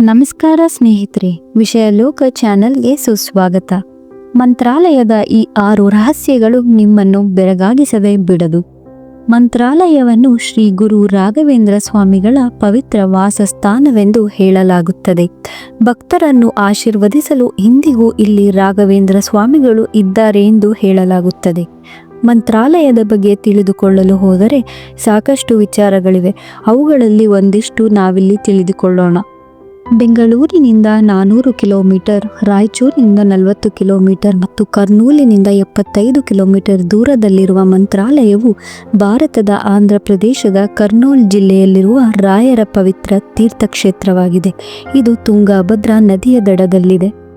ನಮಸ್ಕಾರ ಸ್ನೇಹಿತರೆ, ವಿಷಯ ಲೋಕ ಚಾನೆಲ್ಗೆ ಸುಸ್ವಾಗತ. ಮಂತ್ರಾಲಯದ ಈ ಆರು ರಹಸ್ಯಗಳು ನಿಮ್ಮನ್ನು ಬೆರಗಾಗಿಸದೆ ಬಿಡದು. ಮಂತ್ರಾಲಯವನ್ನು ಶ್ರೀ ಗುರು ರಾಘವೇಂದ್ರ ಸ್ವಾಮಿಗಳ ಪವಿತ್ರ ವಾಸಸ್ಥಾನವೆಂದು ಹೇಳಲಾಗುತ್ತದೆ. ಭಕ್ತರನ್ನು ಆಶೀರ್ವದಿಸಲು ಇಂದಿಗೂ ಇಲ್ಲಿ ರಾಘವೇಂದ್ರ ಸ್ವಾಮಿಗಳು ಇದ್ದಾರೆ ಎಂದು ಹೇಳಲಾಗುತ್ತದೆ. ಮಂತ್ರಾಲಯದ ಬಗ್ಗೆ ತಿಳಿದುಕೊಳ್ಳಲು ಹೋದರೆ ಸಾಕಷ್ಟು ವಿಚಾರಗಳಿವೆ. ಅವುಗಳಲ್ಲಿ ಒಂದಿಷ್ಟು ನಾವಿಲ್ಲಿ ತಿಳಿದುಕೊಳ್ಳೋಣ. ಬೆಂಗಳೂರಿನಿಂದ ನಾನೂರು ಕಿಲೋಮೀಟರ್, ರಾಯಚೂರಿನಿಂದ ನಲವತ್ತು ಕಿಲೋಮೀಟರ್ ಮತ್ತು ಕರ್ನೂಲಿನಿಂದ ಎಪ್ಪತ್ತೈದು ಕಿಲೋಮೀಟರ್ ದೂರದಲ್ಲಿರುವ ಮಂತ್ರಾಲಯವು ಭಾರತದ ಆಂಧ್ರ ಪ್ರದೇಶದ ಕರ್ನೂಲ್ ಜಿಲ್ಲೆಯಲ್ಲಿರುವ ರಾಯರ ಪವಿತ್ರ ತೀರ್ಥಕ್ಷೇತ್ರವಾಗಿದೆ. ಇದು ತುಂಗಭದ್ರಾ ನದಿಯ ದಡದಲ್ಲಿದೆ.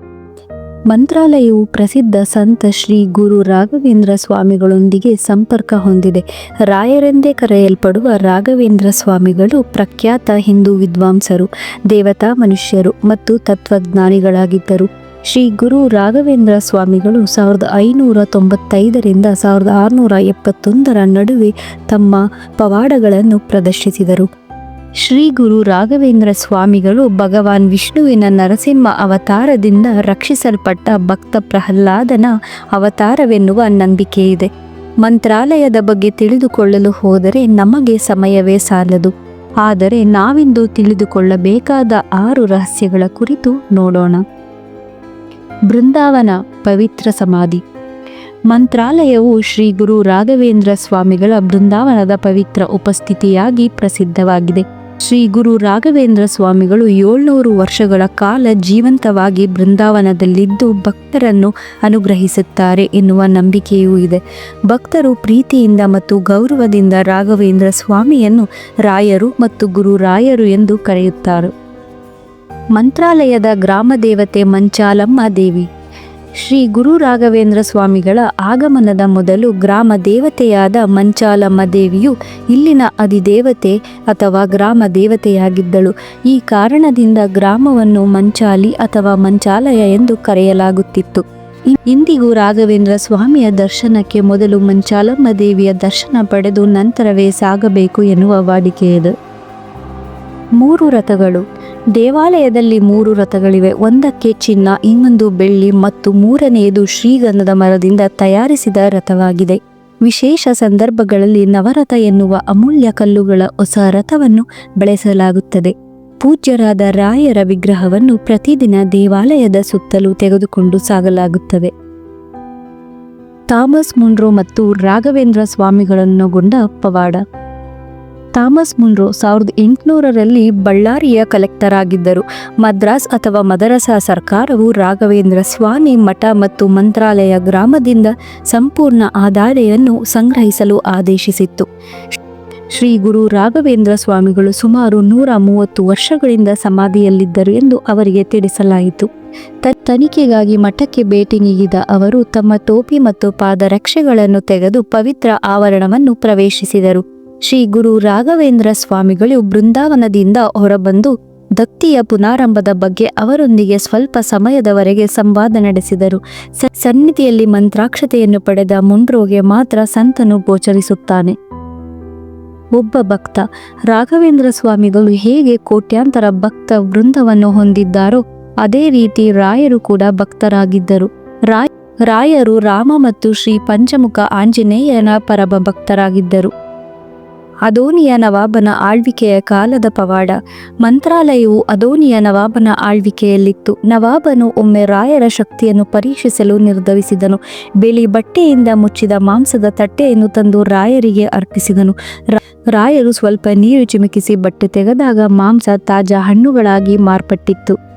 ಮಂತ್ರಾಲಯವು ಪ್ರಸಿದ್ಧ ಸಂತ ಶ್ರೀ ಗುರು ರಾಘವೇಂದ್ರ ಸ್ವಾಮಿಗಳೊಂದಿಗೆ ಸಂಪರ್ಕ ಹೊಂದಿದೆ. ರಾಯರೆಂದೇ ಕರೆಯಲ್ಪಡುವ ರಾಘವೇಂದ್ರ ಸ್ವಾಮಿಗಳು ಪ್ರಖ್ಯಾತ ಹಿಂದೂ ವಿದ್ವಾಂಸರು, ದೇವತಾ ಮನುಷ್ಯರು ಮತ್ತು ತತ್ವಜ್ಞಾನಿಗಳಾಗಿದ್ದರು. ಶ್ರೀ ಗುರು ರಾಘವೇಂದ್ರ ಸ್ವಾಮಿಗಳು ಸಾವಿರದ ಐನೂರ ತೊಂಬತ್ತೈದರಿಂದ ಸಾವಿರದ ಆರುನೂರ ಎಪ್ಪತ್ತೊಂದರ ನಡುವೆ ತಮ್ಮ ಪವಾಡಗಳನ್ನು ಪ್ರದರ್ಶಿಸಿದರು. ಶ್ರೀ ಗುರು ರಾಘವೇಂದ್ರ ಸ್ವಾಮಿಗಳು ಭಗವಾನ್ ವಿಷ್ಣುವಿನ ನರಸಿಂಹ ಅವತಾರದಿಂದ ರಕ್ಷಿಸಲ್ಪಟ್ಟ ಭಕ್ತ ಪ್ರಹ್ಲಾದನ ಅವತಾರವೆನ್ನುವ ನಂಬಿಕೆಯಿದೆ ಮಂತ್ರಾಲಯದ ಬಗ್ಗೆ ತಿಳಿದುಕೊಳ್ಳಲು ಹೋದರೆ ನಮಗೆ ಸಮಯವೇ ಸಾಲದು. ಆದರೆ ನಾವಿಂದು ತಿಳಿದುಕೊಳ್ಳಬೇಕಾದ ಆರು ರಹಸ್ಯಗಳ ಕುರಿತು ನೋಡೋಣ. ಬೃಂದಾವನ ಪವಿತ್ರ ಸಮಾಧಿ. ಮಂತ್ರಾಲಯವು ಶ್ರೀ ಗುರು ರಾಘವೇಂದ್ರ ಸ್ವಾಮಿಗಳ ಬೃಂದಾವನದ ಪವಿತ್ರ ಉಪಸ್ಥಿತಿಯಾಗಿ ಪ್ರಸಿದ್ಧವಾಗಿದೆ. ಶ್ರೀ ಗುರು ರಾಘವೇಂದ್ರ ಸ್ವಾಮಿಗಳು ಏಳ್ನೂರು ವರ್ಷಗಳ ಕಾಲ ಜೀವಂತವಾಗಿ ಬೃಂದಾವನದಲ್ಲಿದ್ದು ಭಕ್ತರನ್ನು ಅನುಗ್ರಹಿಸುತ್ತಾರೆ ಎನ್ನುವ ನಂಬಿಕೆಯೂ ಇದೆ. ಭಕ್ತರು ಪ್ರೀತಿಯಿಂದ ಮತ್ತು ಗೌರವದಿಂದ ರಾಘವೇಂದ್ರ ಸ್ವಾಮಿಯನ್ನು ರಾಯರು ಮತ್ತು ಗುರು ರಾಯರು ಎಂದು ಕರೆಯುತ್ತಾರೆ. ಮಂತ್ರಾಲಯದ ಗ್ರಾಮ ದೇವತೆ ಮಂಚಾಲಮ್ಮ ದೇವಿ. ಶ್ರೀ ಗುರು ರಾಘವೇಂದ್ರ ಸ್ವಾಮಿಗಳ ಆಗಮನದ ಮೊದಲು ಗ್ರಾಮ ದೇವತೆಯಾದ ಮಂಚಾಲಮ್ಮ ದೇವಿಯು ಇಲ್ಲಿನ ಅಧಿದೇವತೆ ಅಥವಾ ಗ್ರಾಮ ದೇವತೆಯಾಗಿದ್ದಳು. ಈ ಕಾರಣದಿಂದ ಗ್ರಾಮವನ್ನು ಮಂಚಾಲಿ ಅಥವಾ ಮಂಚಾಲಯ ಎಂದು ಕರೆಯಲಾಗುತ್ತಿತ್ತು. ಇಂದಿಗೂ ರಾಘವೇಂದ್ರ ಸ್ವಾಮಿಯ ದರ್ಶನಕ್ಕೆ ಮೊದಲು ಮಂಚಾಲಮ್ಮ ದೇವಿಯ ದರ್ಶನ ಪಡೆದು ನಂತರವೇ ಸಾಗಬೇಕು ಎನ್ನುವ ವಾಡಿಕೆಯಿದೆ ಮೂರು ರಥಗಳು. ದೇವಾಲಯದಲ್ಲಿ ಮೂರು ರಥಗಳಿವೆ. ಒಂದಕ್ಕೆ ಚಿನ್ನ, ಇನ್ನೊಂದು ಬೆಳ್ಳಿ ಮತ್ತು ಮೂರನೆಯದು ಶ್ರೀಗಂಧದ ಮರದಿಂದ ತಯಾರಿಸಿದ ರಥವಾಗಿದೆ. ವಿಶೇಷ ಸಂದರ್ಭಗಳಲ್ಲಿ ನವರಥ ಎನ್ನುವ ಅಮೂಲ್ಯ ಕಲ್ಲುಗಳ ಹೊಸ ರಥವನ್ನು ಬಳಸಲಾಗುತ್ತದೆ. ಪೂಜ್ಯರಾದ ರಾಯರ ವಿಗ್ರಹವನ್ನು ಪ್ರತಿದಿನ ದೇವಾಲಯದ ಸುತ್ತಲೂ ತೆಗೆದುಕೊಂಡು ಸಾಗಲಾಗುತ್ತದೆ ಥಾಮಸ್ ಮುಂಡ್ರೋ ಮತ್ತು ರಾಘವೇಂದ್ರ ಸ್ವಾಮಿಗಳನ್ನೊಗೊಂಡ ಪವಾಡ. ಥಾಮಸ್ ಮುನ್ರೋ ಸಾವಿರದ ಎಂಟುನೂರರಲ್ಲಿ ಬಳ್ಳಾರಿಯ ಕಲೆಕ್ಟರ್ ಆಗಿದ್ದರು ಮದ್ರಾಸ್ ಅಥವಾ ಮದರಸಾ ಸರ್ಕಾರವು ರಾಘವೇಂದ್ರ ಸ್ವಾಮಿ ಮಠ ಮತ್ತು ಮಂತ್ರಾಲಯ ಗ್ರಾಮದಿಂದ ಸಂಪೂರ್ಣ ಆದಾಯವನ್ನು ಸಂಗ್ರಹಿಸಲು ಆದೇಶಿಸಿತ್ತು. ಶ್ರೀ ಗುರು ರಾಘವೇಂದ್ರ ಸ್ವಾಮಿಗಳು ಸುಮಾರು ನೂರ ಮೂವತ್ತು ವರ್ಷಗಳಿಂದ ಸಮಾಧಿಯಲ್ಲಿದ್ದರು ಎಂದು ಅವರಿಗೆ ತಿಳಿಸಲಾಯಿತು. ತನಿಖೆಗಾಗಿ ಮಠಕ್ಕೆ ಭೇಟಿ ನೀಡಿದ ಅವರು ತಮ್ಮ ಟೋಪಿ ಮತ್ತು ಪಾದರಕ್ಷೆಗಳನ್ನು ತೆಗೆದು ಪವಿತ್ರ ಆವರಣವನ್ನು ಪ್ರವೇಶಿಸಿದರು. ಶ್ರೀ ಗುರು ರಾಘವೇಂದ್ರ ಸ್ವಾಮಿಗಳು ಬೃಂದಾವನದಿಂದ ಹೊರಬಂದು ದತ್ತಿಯ ಪುನಾರಂಭದ ಬಗ್ಗೆ ಅವರೊಂದಿಗೆ ಸ್ವಲ್ಪ ಸಮಯದವರೆಗೆ ಸಂವಾದ ನಡೆಸಿದರು. ಸನ್ನಿಧಿಯಲ್ಲಿ ಮಂತ್ರಾಕ್ಷತೆಯನ್ನು ಪಡೆದ ಮುಂಡ್ರೋಗೆ ಮಾತ್ರ ಸಂತನು ಗೋಚರಿಸುತ್ತಾನೆ. ಒಬ್ಬ ಭಕ್ತ, ರಾಘವೇಂದ್ರ ಸ್ವಾಮಿಗಳು ಹೇಗೆ ಕೋಟ್ಯಾಂತರ ಭಕ್ತ ವೃಂದವನ್ನು ಹೊಂದಿದ್ದಾರೋ ಅದೇ ರೀತಿ ರಾಯರು ಕೂಡ ಭಕ್ತರಾಗಿದ್ದರು. ರಾಯ್, ರಾಯರು ರಾಮ ಮತ್ತು ಶ್ರೀ ಪಂಚಮುಖ ಆಂಜನೇಯನ ಪರಮ ಭಕ್ತರಾಗಿದ್ದರು ಅದೋನಿಯ ನವಾಬನ ಆಳ್ವಿಕೆಯ ಕಾಲದ ಪವಾಡ. ಮಂತ್ರಾಲಯವು ಅದೋನಿಯ ನವಾಬನ ಆಳ್ವಿಕೆಯಲ್ಲಿತ್ತು. ನವಾಬನು ಒಮ್ಮೆ ರಾಯರ ಶಕ್ತಿಯನ್ನು ಪರೀಕ್ಷಿಸಲು ನಿರ್ಧರಿಸಿದನು. ಬಿಳಿ ಬಟ್ಟೆಯಿಂದ ಮುಚ್ಚಿದ ಮಾಂಸದ ತಟ್ಟೆಯನ್ನು ತಂದು ರಾಯರಿಗೆ ಅರ್ಪಿಸಿದನು. ರಾಯರು ಸ್ವಲ್ಪ ನೀರು ಚಿಮುಕಿಸಿ ಬಟ್ಟೆ ತೆಗೆದಾಗ ಮಾಂಸ ತಾಜಾ ಹಣ್ಣುಗಳಾಗಿ ಮಾರ್ಪಟ್ಟಿತ್ತು.